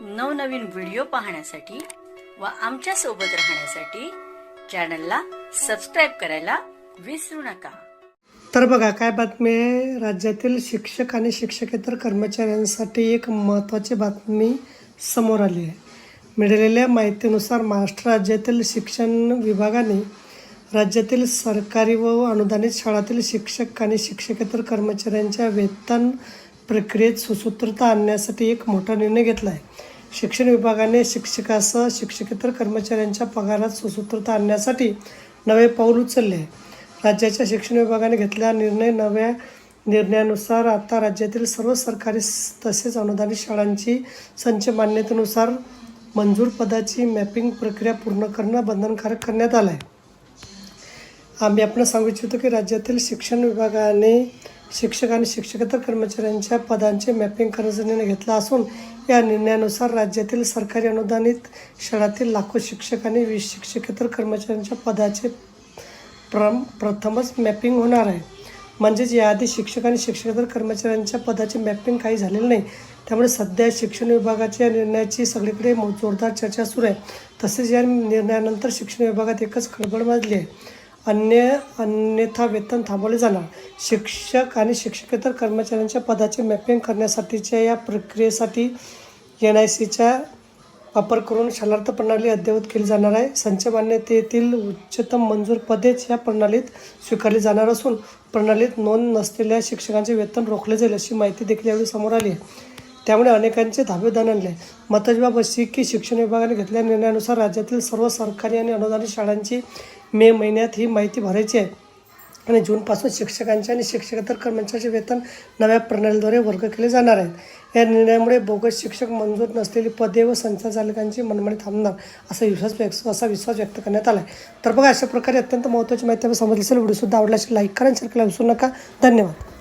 नवनवीन व्हिडिओ पाहण्यासाठी व आमच्यासोबत राहण्यासाठी चॅनलला सबस्क्राईब करायला विसरू नका. तर बघा काय बातमी आहे? राज्यातील शिक्षक आणि शिक्षकेतर कर्मचाऱ्यांसाठी एक महत्त्वाची बातमी समोर आली आहे. मिळालेल्या माहितीनुसार महाराष्ट्र राज्यातील शिक्षण विभागाने राज्यातील सरकारी व अनुदानित शाळातील शिक्षक आणि शिक्षकेतर कर्मचाऱ्यांच्या वेतन प्रक्रियेत सुसूत्रता आणण्यासाठी एक मोठा निर्णय घेतला आहे. शिक्षण विभागाने शिक्षकासह शिक्षकेतर कर्मचाऱ्यांच्या पगारात सुसूत्रता आणण्यासाठी नवे पाऊल उचलले आहे. राज्याच्या शिक्षण विभागाने घेतलेला निर्णय नव्या निर्णयानुसार आता राज्यातील सर्व सरकारी तसेच अनुदानित शाळांची संच मान्यतेनुसार मंजूर पदाची मॅपिंग प्रक्रिया पूर्ण करणं बंधनकारक करण्यात आलं आहे आम्ही आपण सांगू इच्छितो की राज्यातील शिक्षण विभागाने शिक्षक आणि शिक्षकेतर कर्मचाऱ्यांच्या पदांचे मॅपिंग करण्याचा निर्णय घेतला असून या निर्णयानुसार राज्यातील सरकारी अनुदानित शाळातील लाखो शिक्षक आणि वीस शिक्षकेतर कर्मचाऱ्यांच्या पदाचे प्र प्रथमच मॅपिंग होणार आहे. म्हणजेच याआधी शिक्षक आणि शिक्षकेतर कर्मचाऱ्यांच्या पदाचे मॅपिंग काही झालेलं नाही. त्यामुळे सध्या शिक्षण विभागाच्या या निर्णयाची सगळीकडे जोरदार चर्चा सुरू आहे. तसेच या निर्णयानंतर शिक्षण विभागात एकच खळबळ माजली आहे. अन्य अन्यथा वेतन थांबवले जाणार. शिक्षक आणि शिक्षकेतर कर्मचाऱ्यांच्या पदाचे मॅपिंग करण्यासाठीच्या या प्रक्रियेसाठी एन आय सीच्या वापर करून शालार्थ प्रणाली अद्ययावत केली जाणार आहे. संच मान्यतेतील उच्चतम मंजूर पदेच या प्रणालीत स्वीकारली जाणार असून प्रणालीत नोंद नसलेल्या शिक्षकांचे वेतन रोखले जाईल अशी माहिती देखील यावेळी समोर आली. आहे त्यामुळे अनेकांचे धाबे दणले महत्त्वाची बाब अशी की शिक्षण विभागाने घेतलेल्या निर्णयानुसार राज्यातील सर्व सरकारी आणि अनुदानित शाळांची मे महिन्यात ही माहिती भरायची आहे. आणि जूनपासून शिक्षकांचे आणि शिक्षकेतर कर्मचाऱ्यांचे वेतन नव्या प्रणालीद्वारे वर्ग केले जाणार आहेत. या निर्णयामुळे बोगस शिक्षक मंजूर नसलेली पदे व संचालकांची मनमानी थांबणार असा विश्वास व्यक्त असा विश्वास व्यक्त करण्यात आला आहे तर बघा अशा प्रकारे अत्यंत महत्त्वाची माहिती आपण समजली असेल. व्हिडिओसुद्धा आवडला असेल लाईक करा शेअर करायला विसरू नका. धन्यवाद.